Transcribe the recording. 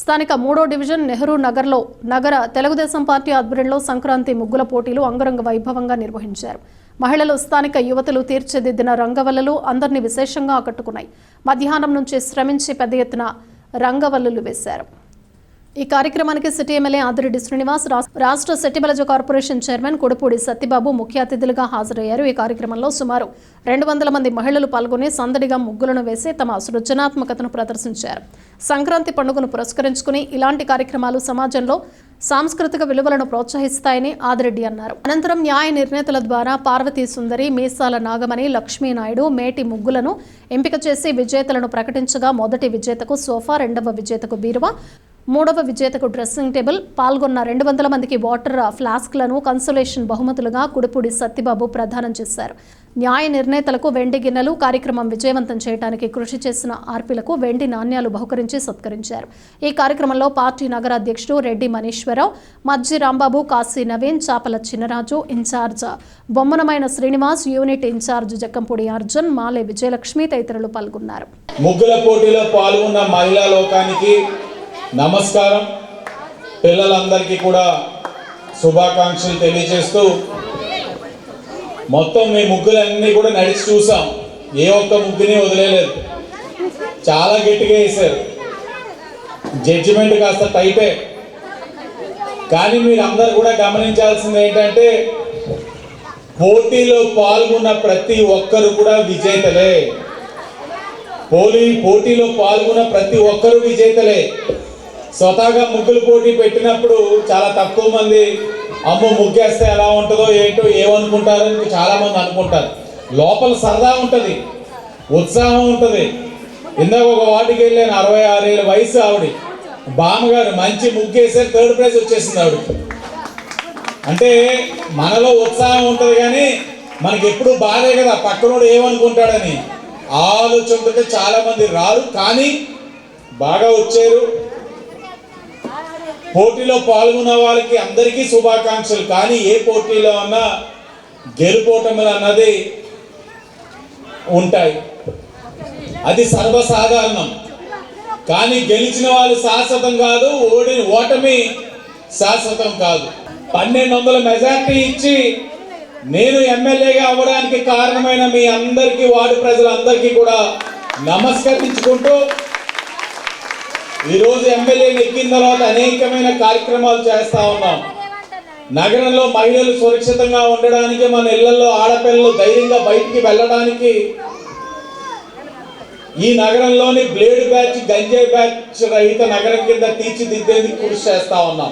స్థానిక మూడో డివిజన్ నెహ్రూ నగర్లో నగర తెలుగుదేశం పార్టీ ఆధ్వర్యంలో సంక్రాంతి ముగ్గుల పోటీలు అంగరంగ వైభవంగా నిర్వహించారు. మహిళలు స్థానిక యువతలు తీర్చిదిద్దిన రంగవల్లలు అందరినీ విశేషంగా ఆకట్టుకున్నాయి. మధ్యాహ్నం నుంచి శ్రమించి పెద్ద ఎత్తున రంగవల్లులు వేశారు. ఈ కార్యక్రమానికి సిటీ ఎమ్మెల్యే ఆదిరెడ్డి శ్రీనివాస్ రాష్ట్ర సెట్టిబలజ కార్పొరేషన్ చైర్మన్ కొడుపూడి సత్యబాబు ముఖ్య అతిథులుగా హాజరయ్యారు. ఈ కార్యక్రమంలో సుమారు రెండు వందల మంది మహిళలు పాల్గొని సందడిగా ముగ్గులను వేసి తమ సృజనాత్మకతను ప్రదర్శించారు. సంక్రాంతి పండుగను పురస్కరించుకుని ఇలాంటి కార్యక్రమాలు సమాజంలో సాంస్కృతిక విలువలను ప్రోత్సహిస్తాయని ఆదిరెడ్డి అన్నారు. అనంతరం న్యాయ నిర్ణేతల ద్వారా పార్వతీ సుందరి మీసాల నాగమణి లక్ష్మీనాయుడు మేటి ముగ్గులను ఎంపిక చేసి విజేతలను ప్రకటించగా మొదటి విజేతకు సోఫా రెండవ విజేతకు బీరువా మూడవ విజేతకు డ్రెస్సింగ్ టేబుల్ పాల్గొన్న రెండు వందల మందికి వాటర్ ఫ్లాస్క్లను కన్సోలేషన్ బహుమతులుగా కుడిపూడి సత్యబాబు ప్రదానం చేశారు. న్యాయ నిర్ణేతలకు వెండి గిన్నెలు కార్యక్రమం విజయవంతం చేయడానికి కృషి చేసిన ఆర్పీలకు వెండి నాణ్యాలు బహుకరించి సత్కరించారు. ఈ కార్యక్రమంలో party నగరాధ్యక్షుడు Reddy Maneeswararao Majji Rambabu Kasi Naveen Chapala Chinnaraju in charge Bommanamaina Srinivas unit in charge Jakkampudi Arjun Male Vijayalakshmi తదితరులు పాల్గొన్నారు. ముగ్గుల పోటీలో పాల్గొన్న మహిళా లోకానికి నమస్కారం. పిల్లలందరికీ కూడా శుభాకాంక్షలు తెలియజేస్తూ మొత్తం మీ ముగ్గులన్నీ కూడా నడిచి చూసాం. ఏ ఒక్క ముగ్గుని వదిలేదు చాలా గట్టిగా వేశారు. జడ్జిమెంట్ కాస్త టైటే కానీ మీరు కూడా గమనించాల్సింది ఏంటంటే పోటీలో పాల్గొన్న ప్రతి ఒక్కరు కూడా విజేతలే. పోలీ పోటీలో పాల్గొన్న ప్రతి ఒక్కరు విజేతలే. స్వతహాగా ముగ్గులు పోటీ పెట్టినప్పుడు చాలా తక్కువ మంది అమ్మో ముగ్గేస్తే ఎలా ఉంటుందో ఏంటో ఏమనుకుంటారని చాలామంది అనుకుంటారు. లోపల సరదా ఉంటుంది ఉత్సాహం ఉంటుంది. ఇందాక ఒక వాటికి వెళ్ళాను అరవై ఆరేళ్ళ వయసు ఆవిడ. బామ్మగారు మంచి ముగ్గేసే థర్డ్ ప్రైజ్ వచ్చేసింది ఆవిడ. అంటే మనలో ఉత్సాహం ఉంటుంది కానీ మనకి ఎప్పుడు బాధే కదా పక్కనోడు ఏమనుకుంటాడని. ఆ ఆలోచనతో చాలామంది రారు కానీ బాగా వచ్చారు. పోటీలో పాల్గొన్న వాళ్ళకి అందరికీ శుభాకాంక్షలు. కానీ ఏ పోటీలో అన్నా గెలుపోటములు అన్నది ఉంటాయి. అది సర్వసాధారణం. కానీ గెలిచిన వాళ్ళు శాశ్వతం కాదు ఓడిన ఓటమి శాశ్వతం కాదు. పన్నెండు వందల మెజార్టీ ఇచ్చి నేను ఎమ్మెల్యేగా అవ్వడానికి కారణమైన మీ అందరికీ వార్డు ప్రజలందరికీ కూడా నమస్కరించుకుంటూ ఈరోజు ఎమ్మెల్యే ఎక్కిన తర్వాత అనేకమైన కార్యక్రమాలు చేస్తా ఉన్నాం. నగరంలో మహిళలు సురక్షితంగా ఉండడానికి మన ఇళ్ళలో ఆడపిల్లలు ధైర్యంగా బయటికి వెళ్ళడానికి ఈ నగరంలోని బ్లేడ్ బ్యాచ్ గంజాయి బ్యాచ్ రహిత నగరం కింద తీర్చిదిద్దేందుకు కృషి చేస్తా ఉన్నాం.